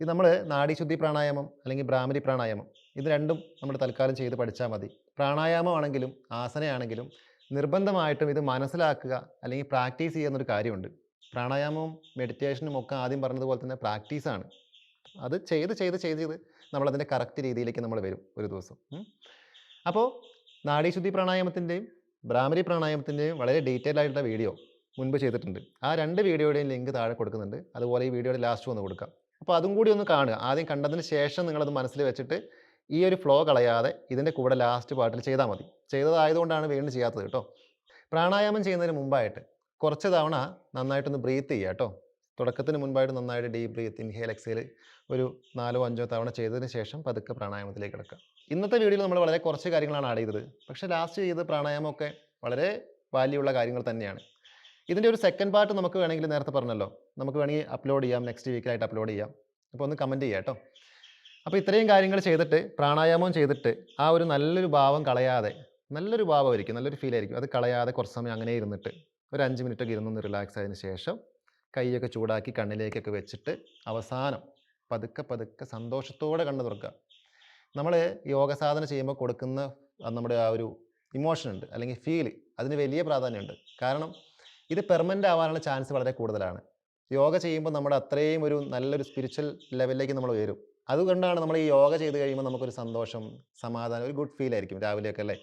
ഇത് നമ്മൾ നാഡീശുദ്ധി പ്രാണായാമം അല്ലെങ്കിൽ ബ്രാഹ്മരി പ്രാണായാമം ഇത് രണ്ടും നമ്മൾ തൽക്കാലം ചെയ്ത് പഠിച്ചാൽ മതി. പ്രാണായാമമാണെങ്കിലും ആസനയാണെങ്കിലും നിർബന്ധമായിട്ടും ഇത് മനസ്സിലാക്കുക അല്ലെങ്കിൽ പ്രാക്ടീസ് ചെയ്യുന്നൊരു കാര്യമുണ്ട്. പ്രാണായാമവും മെഡിറ്റേഷനും ഒക്കെ ആദ്യം പറഞ്ഞതുപോലെ തന്നെ പ്രാക്ടീസാണ് അത് ചെയ്ത് ചെയ്ത് ചെയ്ത് ചെയ്ത് നമ്മളതിന്റെ കറക്റ്റ് രീതിയിലേക്ക് നമ്മൾ വരും ഒരു ദിവസം. അപ്പോൾ നാഡീശുദ്ധി പ്രാണായാമത്തിന്റെയും ഭ്രാമരി പ്രാണായാമത്തിന്റെയും വളരെ ഡീറ്റെയിൽ ആയിട്ടുള്ള വീഡിയോ മുൻപ് ചെയ്തിട്ടുണ്ട്. ആ രണ്ട് വീഡിയോയുടെയും ലിങ്ക് താഴെ കൊടുക്കുന്നുണ്ട്. അതുപോലെ ഈ വീഡിയോയുടെ ലാസ്റ്റ് ഒന്ന് കൊടുക്കാം. അപ്പോൾ അതും കൂടി ഒന്ന് കാണുക. ആദ്യം കണ്ടതിന് ശേഷം നിങ്ങളത് മനസ്സിൽ വെച്ചിട്ട് ഈ ഒരു ഫ്ലോ കളയാതെ ഇതിന്റെ കൂടെ ലാസ്റ്റ് പാട്ടിൽ ചെയ്താൽ മതി. ചെയ്തതായതുകൊണ്ടാണ് വീണ്ടും ചെയ്യാത്തത് കേട്ടോ. പ്രാണായാമം ചെയ്യുന്നതിന് മുമ്പായിട്ട് കുറച്ച് തവണ നന്നായിട്ടൊന്ന് ബ്രീത്ത് ചെയ്യുക കേട്ടോ. തുടക്കത്തിന് മുൻപായിട്ട് നന്നായിട്ട് ഡീപ്പ് ബ്രീത്ത് ഇൻഹേൽ എക്സേൽ ഒരു നാലോ അഞ്ചോ തവണ ചെയ്തതിന് ശേഷം പതുക്കെ പ്രാണായാമത്തിലേക്ക് കിടക്കാം ഇന്നത്തെ വീഡിയോയിൽ നമ്മൾ വളരെ കുറച്ച് കാര്യങ്ങളാണ് ആഡ് ചെയ്തത്. പക്ഷേ ലാസ്റ്റ് ചെയ്ത പ്രാണായാമമൊക്കെ വളരെ വാല്യുള്ള കാര്യങ്ങൾ തന്നെയാണ്. ഇതിന്റെ ഒരു സെക്കൻഡ് പാർട്ട് നമുക്ക് വേണമെങ്കിൽ നേരത്തെ പറഞ്ഞല്ലോ. നമുക്ക് വേണമെങ്കിൽ അപ്ലോഡ് ചെയ്യാം. നെക്സ്റ്റ് വീക്കിലായിട്ട് അപ്ലോഡ് ചെയ്യാം. അപ്പോൾ ഒന്ന് കമന്റ് ചെയ്യാം കേട്ടോ അപ്പോൾ ഇത്രയും കാര്യങ്ങൾ ചെയ്തിട്ട് പ്രാണായാമം ചെയ്തിട്ട് ആ ഒരു നല്ലൊരു ഭാവം കളയാതെ നല്ലൊരു ഭാവമായിരിക്കും നല്ലൊരു ഫീലായിരിക്കും അത് കളയാതെ കുറച്ച് സമയം അങ്ങനെ ഇരുന്നിട്ട് ഒരു അഞ്ച് മിനിറ്റൊക്കെ ഇരുന്നൊന്ന് റിലാക്സ് ആയതിനു ശേഷം കൈയൊക്കെ ചൂടാക്കി കണ്ണിലേക്കൊക്കെ വെച്ചിട്ട് അവസാനം പതുക്കെ പതുക്കെ സന്തോഷത്തോടെ കണ്ണു തുറക്കുക. നമ്മൾ യോഗ സാധന ചെയ്യുമ്പോൾ കൊടുക്കുന്ന നമ്മുടെ ആ ഒരു ഇമോഷൻ ഉണ്ട് അല്ലെങ്കിൽ ഫീൽ അതിന് വലിയ പ്രാധാന്യമുണ്ട്. കാരണം ഇത് പെർമനന്റ് ആവാനുള്ള ചാൻസ് വളരെ കൂടുതലാണ്. യോഗ ചെയ്യുമ്പോൾ നമ്മുടെ അത്രയും ഒരു നല്ലൊരു സ്പിരിച്വൽ ലെവലിലേക്ക് നമ്മൾ ഉയരും. അതുകൊണ്ടാണ് നമ്മൾ ഈ യോഗ ചെയ്ത് കഴിയുമ്പോൾ നമുക്കൊരു സന്തോഷം സമാധാനം ഒരു ഗുഡ് ഫീൽ ആയിരിക്കും രാവിലെയൊക്കെ അല്ലേ?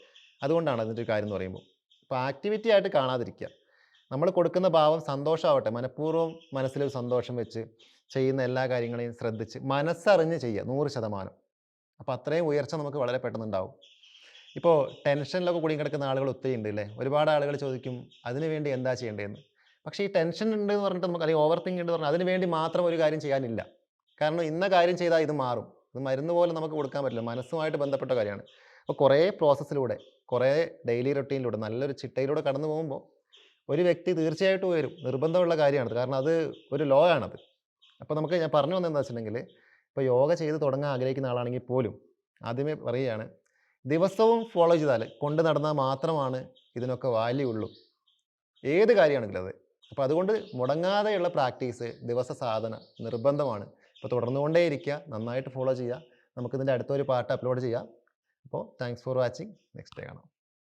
അതുകൊണ്ടാണ് അതിന്റെ ഒരു കാര്യം എന്ന് പറയുമ്പോൾ. അപ്പോൾ ആക്ടിവിറ്റി ആയിട്ട് കാണാതിരിക്കുക. നമ്മൾ കൊടുക്കുന്ന ഭാവം സന്തോഷമാവട്ടെ മനഃപൂർവം മനസ്സിലൊരു സന്തോഷം വെച്ച് ചെയ്യുന്ന എല്ലാ കാര്യങ്ങളെയും ശ്രദ്ധിച്ച് മനസ്സറിഞ്ഞ് ചെയ്യുക നൂറ് ശതമാനം. അപ്പോൾ അത്രയും ഉയർച്ച നമുക്ക് വളരെ പെട്ടെന്നുണ്ടാവും. ഇപ്പോൾ ടെൻഷനിലൊക്കെ കുടുങ്ങി കിടക്കുന്ന ആളുകൾ ഒത്തിരി ഉണ്ട് അല്ലേ? ഒരുപാട് ആളുകൾ ചോദിക്കും അതിന് വേണ്ടി എന്താ ചെയ്യേണ്ടതെന്ന്? പക്ഷേ ഈ ടെൻഷൻ ഉണ്ട് എന്ന് പറഞ്ഞിട്ട് നമുക്ക് അല്ലെങ്കിൽ ഓവർ തിങ്ക് ഉണ്ട് പറഞ്ഞാൽ അതിന് വേണ്ടി മാത്രം ഒരു കാര്യം ചെയ്യാനില്ല. കാരണം ഇന്ന കാര്യം ചെയ്താൽ ഇത് മാറും. ഇത് മരുന്ന് പോലെ നമുക്ക് കൊടുക്കാൻ പറ്റില്ല. മനസ്സുമായിട്ട് ബന്ധപ്പെട്ട കാര്യമാണ്. അപ്പോൾ കുറേ പ്രോസസ്സിലൂടെ കുറേ ഡെയിലി റൊട്ടീനിലൂടെ നല്ലൊരു ചിട്ടയിലൂടെ കടന്നു പോകുമ്പോൾ ഒരു വ്യക്തി തീർച്ചയായിട്ടും ഉയരും. നിർബന്ധമുള്ള കാര്യമാണത്. കാരണം അത് ഒരു ലോ ആണത്. അപ്പോൾ നമുക്ക് ഞാൻ പറഞ്ഞു വന്നതെന്ന് വെച്ചിട്ടുണ്ടെങ്കിൽ ഇപ്പോൾ യോഗ ചെയ്ത് തുടങ്ങാൻ ആഗ്രഹിക്കുന്ന ആളാണെങ്കിൽ പോലും ആദ്യമേ പറയുകയാണ് ദിവസവും ഫോളോ ചെയ്താൽ കൊണ്ട് നടന്നാൽ മാത്രമാണ് ഇതിനൊക്കെ വാല്യൂ ഉള്ളൂ. ഏത് കാര്യമാണെങ്കിലും അത്. അപ്പോൾ അതുകൊണ്ട് മുടങ്ങാതെയുള്ള പ്രാക്ടീസ് ദിവസ സാധന നിർബന്ധമാണ്. അപ്പോൾ തുടർന്നുകൊണ്ടേയിരിക്കുക നന്നായിട്ട് ഫോളോ ചെയ്യുക. നമുക്കിതിന്റെ അടുത്തൊരു പാട്ട് അപ്ലോഡ് ചെയ്യാം. അപ്പോൾ thanks for watching next day കാണാം.